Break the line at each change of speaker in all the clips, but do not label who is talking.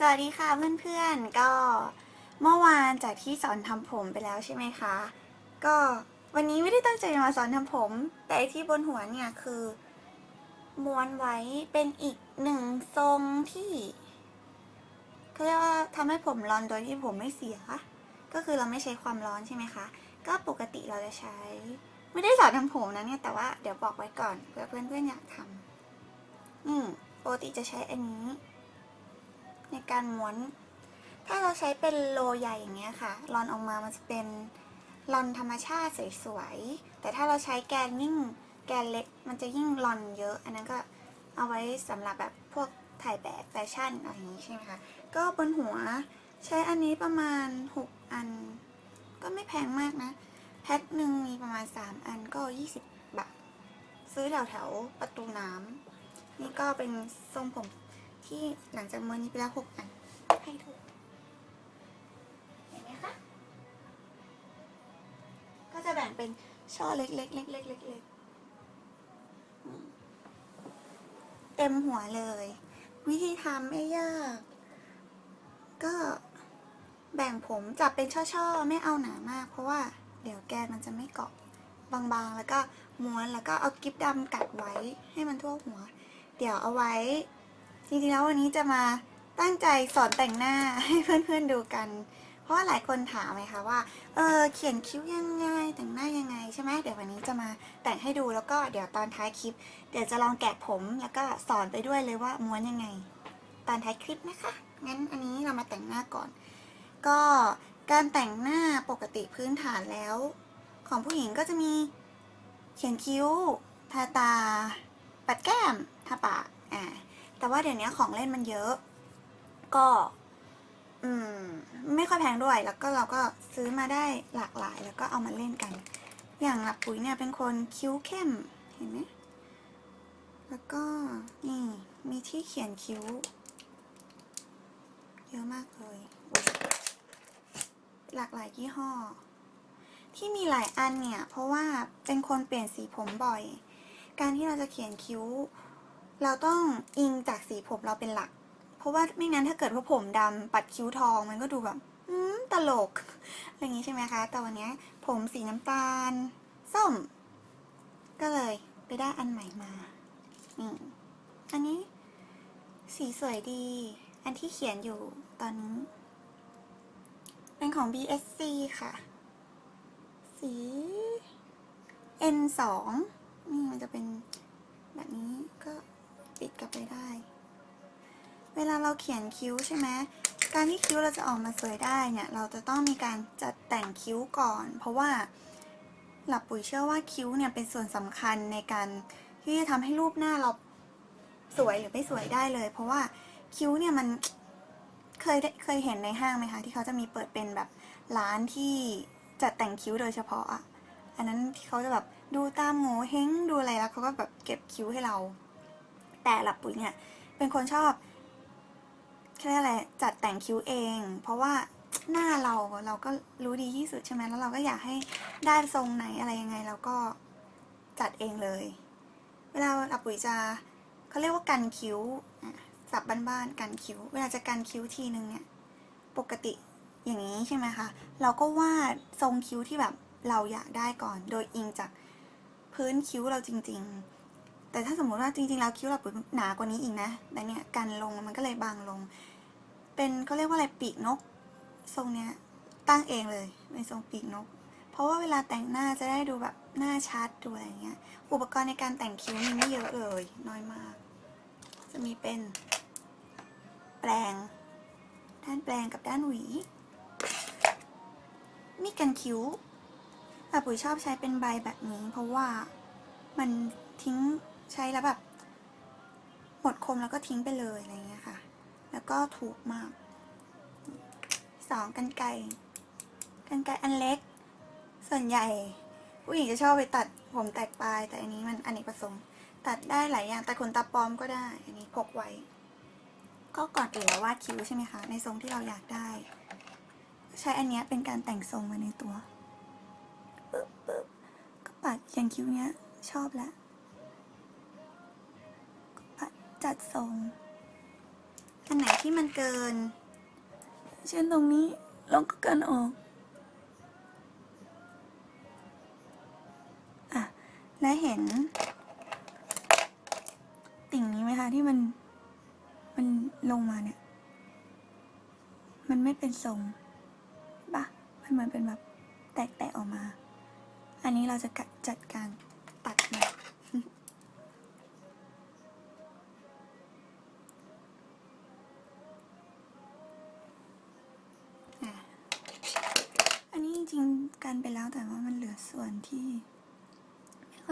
สวัสดีค่ะเพื่อนๆ ก็เมื่อวานจากที่สอนทำผมไปแล้วใช่ไหมคะ ก็วันนี้ไม่ได้ตั้งใจมาสอนทำผม แต่ไอที่บนหัวเนี่ยคือม้วนไว้เป็นอีกหนึ่งทรงที่เขาเรียกว่าทำให้ผมร้อนโดยที่ผมไม่เสีย ก็คือเราไม่ใช้ความร้อนใช่ไหมคะ ก็ปกติเราจะใช้ ไม่ได้สอนทำผมนะเนี่ยแต่ว่าเดี๋ยวบอกไว้ก่อนเผื่อเพื่อนๆอยากทำอืมปกติจะใช้อันนี้ การม้วน ถ้าเราใช้เป็นโลใหญ่อย่างเงี้ยค่ะรอนออกมามันจะเป็นรอนธรรมชาติสวยๆ แต่ถ้าเราใช้แกนยิ่งแกนเล็กมันจะยิ่งรอนเยอะ อันนั้นก็เอาไว้สำหรับแบบพวกถ่ายแบบแฟชั่นอะไรอย่างงี้ใช่ไหมคะ ก็บนหัวใช้อันนี้ประมาณ 6 อัน ก็ไม่แพงมากนะ แพ็คหนึ่งมีประมาณ 3 อันก็ 20 บาท ซื้อแถวแถวประตูน้ำนี่ก็เป็นทรงผม ที่หลังจากมือนี้ไปแล้วหกอัน ให้ดูเห็นไหมคะ ก็จะแบ่งเป็นช่อเล็กๆเล็กๆเล็กๆเล็กๆอืมเต็มหัวเลย วิธีทำไม่ยาก ก็แบ่งผมจับเป็นช่อๆ ไม่เอาหนามาก เพราะว่าเดี๋ยวแกนมันจะไม่เกาะบางๆ แล้วก็ม้วนแล้วก็เอากิ๊บดำกัดไว้ให้มันทั่วหัว เดี๋ยวเอาไว้ จริงๆแล้ววันนี้จะมาตั้งใจสอนแต่งหน้าให้เพื่อนๆดูกัน เพราะว่าหลายคนถามไหมคะว่า เออเขียนคิ้วยังไงแต่งหน้ายังไงใช่ไหมเดี๋ยววันนี้จะมาแต่งให้ดูแล้วก็เดี๋ยวตอนท้ายคลิป เดี๋ยวจะลองแกะผมแล้วก็สอนไปด้วยเลยว่าม้วนยังไง ตอนท้ายคลิปนะคะ งั้นอันนี้เรามาแต่งหน้าก่อน ก็การแต่งหน้าปกติพื้นฐานแล้ว ของผู้หญิงก็จะมีเขียนคิ้ว ทาตา ปัดแก้ม ทาปาก อ่า แต่ว่าเดี๋ยวนี้ของเล่นมันเยอะ ก็ อืม ไม่ค่อยแพงด้วย แล้วก็เราก็ซื้อมาได้หลากหลาย แล้วก็เอามาเล่นกัน อย่างหลับปุ๋ยเนี่ยเป็นคนคิ้วเข้ม เห็นไหม แล้วก็นี่มีที่เขียนคิ้ว เยอะมากเลยอุ๊ยหลากหลายยี่ห้อ ที่มีหลายอันเนี่ย เพราะว่าเป็นคนเปลี่ยนสีผมบ่อย การที่เราจะเขียนคิ้ว เราต้องอิงจากสีผมเราเป็นหลัก เพราะว่าไม่งั้นถ้าเกิดว่าผมดำปัดคิ้วทองมันก็ดูแบบตลกอะไรอย่างนี้ใช่ไหมคะ แต่วันเนี้ยผมสีน้ำตาล ส้ม ก็เลยไปได้อันใหม่มานี่อันนี้ สีสวยดี อันที่เขียนอยู่ตอนนี้ เป็นของ BSC ค่ะ สี N2 นี่มันจะเป็นแบบนี้ก็ ปิดกลับไปได้ เวลาเราเขียนคิ้วใช่ไหมการที่คิ้วเราจะออกมาสวยได้เนี่ย เราจะต้องมีการจัดแต่งคิ้วก่อน เพราะว่าหลับปุ๋ยเชื่อว่าคิ้วเนี่ยเป็นส่วนสำคัญในการที่จะทำให้รูปหน้าเราสวยหรือไม่สวยได้เลย เพราะว่าคิ้วเนี่ยมันเคยเคยเห็นในห้างไหมคะที่เขาจะมีเปิดเป็นแบบร้านที่จัดแต่งคิ้วโดยเฉพาะอะอันนั้นที่เขาจะแบบดูตามโง่เฮงดูอะไรแล้วเขาก็แบบเก็บคิ้วให้เรา แต่หลับปุ๋ยเนี่ย เป็นคนชอบเขาเรียกอะไรจัดแต่งคิ้วเอง เพราะว่าหน้าเราเราก็รู้ดีที่สุดใช่ไหมแล้วเราก็อยากให้ได้ทรงไหนอะไรยังไงเราก็จัดเองเลย เวลาหลับปุ๋ยจะเขาเรียกว่ากันคิ้วสับบ้านๆกันคิ้ว เวลาจะกันคิ้วทีนึงเนี่ย ปกติอย่างนี้ใช่ไหมคะ เราก็วาดทรงคิ้วที่แบบเราอยากได้ก่อน โดยอิงจากพื้นคิ้วเราจริง ๆ แต่ถ้าสมมติว่าจริงๆแล้วคิ้วเราหนากว่านี้อีกนะแต่เนี่ยกันลงมันก็เลยบางลง เป็นเขาเรียกว่าอะไรปีกนก ทรงเนี้ยตั้งเองเลยเป็นทรงปีกนก เพราะว่าเวลาแต่งหน้าจะได้ดูแบบหน้าชัดดูอะไรอย่างเงี้ย อุปกรณ์ในการแต่งคิ้วมีไม่เยอะเลย น้อยมาก จะมีเป็น แปรงด้านแปรงกับด้านหวีมีกันคิ้วแต่ปุ๋ยชอบใช้เป็นใบแบบนี้ เพราะว่ามันทิ้ง ใช้แล้วแบบหมดคมแล้วก็ทิ้งไปเลยอะไรเงี้ยค่ะ แล้วก็ถูกมากสองกันไกกันไกอันเล็ก ส่วนใหญ่ผู้หญิงจะชอบไปตัดผมแตกปลายแต่อันนี้มันอเนกประสงค์ ตัดได้หลายอย่างแตัดขนตาปลอมก็ได้ อันนี้พกไว้ ก็ก่อนอื่นเราวาดคิ้วใช่ไหมคะ ในทรงที่เราอยากได้ ใช้อันนี้เป็นการแต่งทรงมาในตัวปึ๊บปึ๊บก็ปัดอย่างคิ้วเนี้ยชอบแล้ว จัดทรงอันไหนที่มันเกิน เช่นตรงนี้เราก็กันออกอะและเห็น ติ่งนี้ไหมคะที่มัน มันลงมาเนี่ย มันไม่เป็นทรงปะมันเหมือนเป็นแบบแตกๆออกมา อันนี้เราจะกะจัดการตัดมัน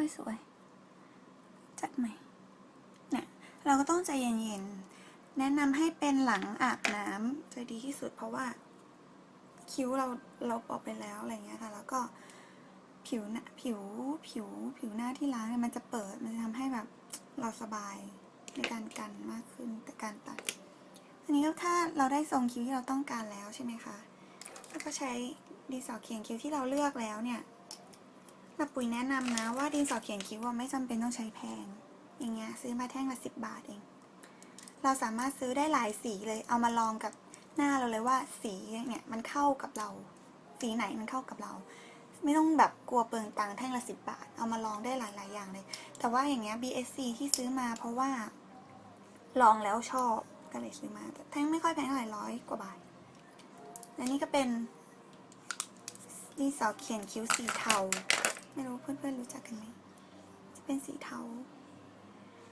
อยสวย จัดใหม่เนี่ยเราก็ต้องใจเย็นๆ แนะนำให้เป็นหลังอาบน้ำจะดีที่สุดเพราะว่า คิ้วเราเราออกไปแล้วอะไรเงี้ยค่ะ แล้วก็ผิวหน้าผิวผิวผิวหน้าที่ล้างเนี่ยมันจะเปิดมันจะทำให้แบบเราสบายในการกันมากขึ้นแต่การตัดอันนี้ก็ถ้าเราได้ทรงคิ้วที่เราต้องการแล้วใช่ไหมคะแล้วก็ใช้ดินสอเขียนคิ้วที่เราเลือกแล้วเนี่ย เราปุ๋ยแนะนำนะว่าดินสอเขียนคิ้วไม่จำเป็นต้องใช้แพง อย่างเงี้ยซื้อมาแท่งละสิบบาทเอง เราสามารถซื้อได้หลายสีเลย เอามาลองกับหน้าเราเลยว่าสีเนี่ยมันเข้ากับเรา สีไหนมันเข้ากับเรา ไม่ต้องแบบกลัวเปลืองตังค์แท่งละสิบบาท เอามาลองได้หลาย ๆ อย่างเลย แต่ว่าอย่างเงี้ย BSC ที่ซื้อมาเพราะว่า ลองแล้วชอบก็เลยซื้อมาแต่แท่งไม่ค่อยแพงเท่าไหร่ร้อยกว่าบาทและนี่ก็เป็นดินสอเขียนคิ้วสีเทา ไม่รู้เพื่อนๆรู้จักกันไหมจะเป็นสีเทา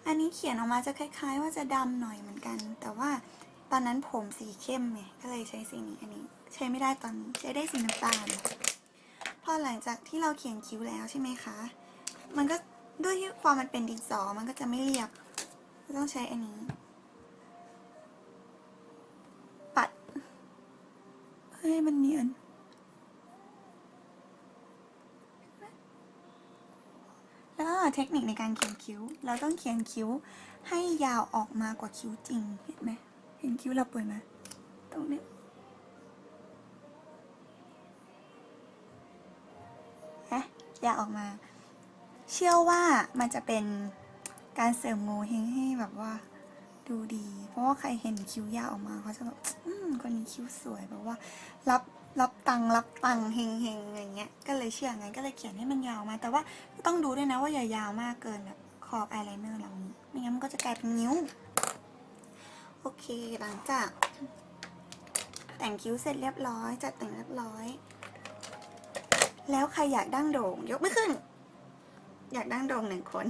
อันนี้เขียนออกมาจะคล้ายๆ ว่าจะดำหน่อยเหมือนกัน แต่ว่าตอนนั้นผมสีเข้มไงก็เลยใช้สีนี้อันนี้ ใช้ไม่ได้ตอนนี้ใช้ได้สีน้ำตาลพอหลังจากที่เราเขียนคิ้วแล้วใช่ไหมคะ มันก็ด้วยที่ความมันเป็นดินสอมันก็จะไม่เรียบก็ต้องใช้อันนี้ ปัดเพื่อให้มันเนียน แล้วก็ เทคนิคในการเขียนคิ้ว เราต้องเขียนคิ้วให้ยาวออกมากว่าคิ้วจริง เห็นไหม เห็นคิ้วเราป่วยไหมตรงนี้ฮะยาวออกมา เชื่อว่ามันจะเป็นการเสริมโงเฮงให้แบบว่าดูดี เพราะว่าใครเห็นคิ้วยาวออกมาเขาจะแบบอืมคนนี้คิ้วสวยแบบว่า รับ รับตังรับตังเฮงเฮงอะไรเงี้ยก็เลยเชื่องั้นก็เลยเขียนให้มันยาวมา แต่ว่าต้องดูด้วยนะว่าอย่ายาวมากเกินแบบขอบอายไลเนอร์เรานี้ไม่งั้นมันก็จะกลายเป็นนิ้ว โอเคหลังจาก แต่งคิ้วเสร็จเรียบร้อย จัดแต่งเรียบร้อย แล้วใครอยากดั้งโด่งยกไมือขึ้น อยากดั้งโด่งหนึ่งคน